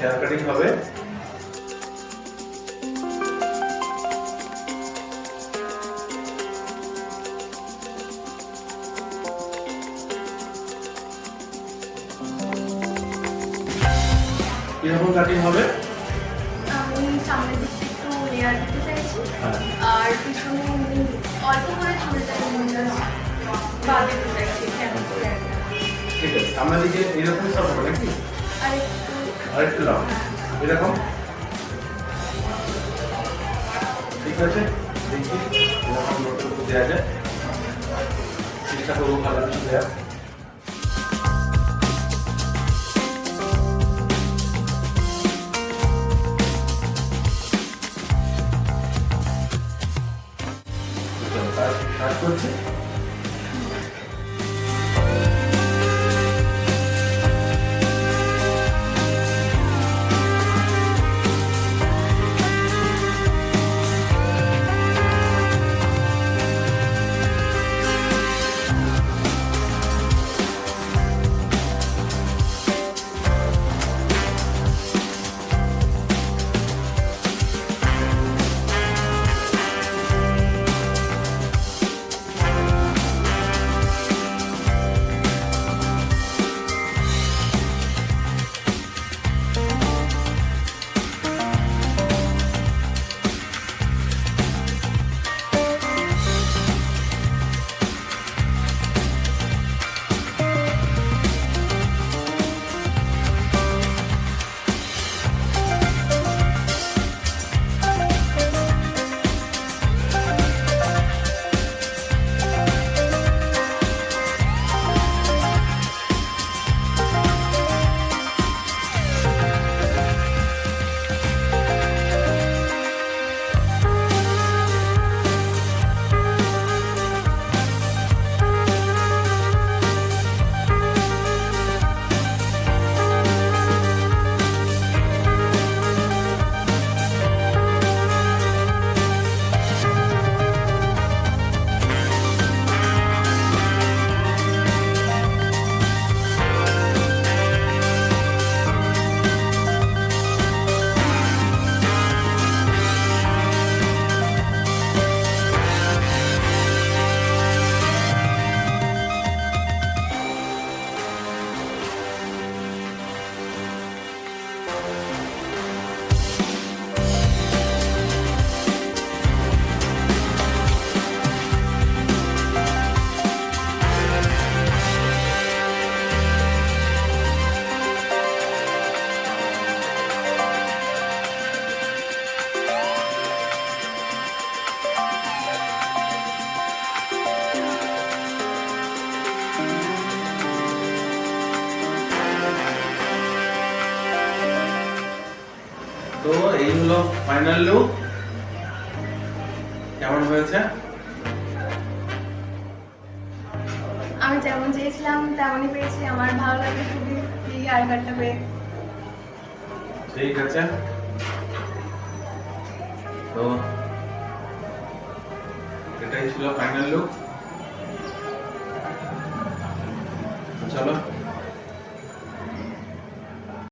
Hair cutting হবে। কীরকম cutting হবে? আমি সামনের দিকটা একটু লেয়ার দিতে চাইছি। হ্যাঁ। আর পিছনে অল্প করে চুলটা বাদ দিতে চাইছি আর কি। ঠিক আছে। সামনের দিকে এরকম সব হবে নাকি? আর একটু আর একটু লাও এরকম ঠিক আছে? দেখি। এরকম দেওয়া যায়। চেষ্টা করব ভালো কিছু কাজ কাজ করছি। তো এই হলো ফাইনাল লুক কেমন হয়েছে? আমি যেমন চেয়েছিলাম তেমনই পেয়েছি। আমার ভালো লাগে খুবই। এই কাটটা পেয়ে। ঠিক আছে। তো এটাই ছিল ফাইনাল লুক চলো।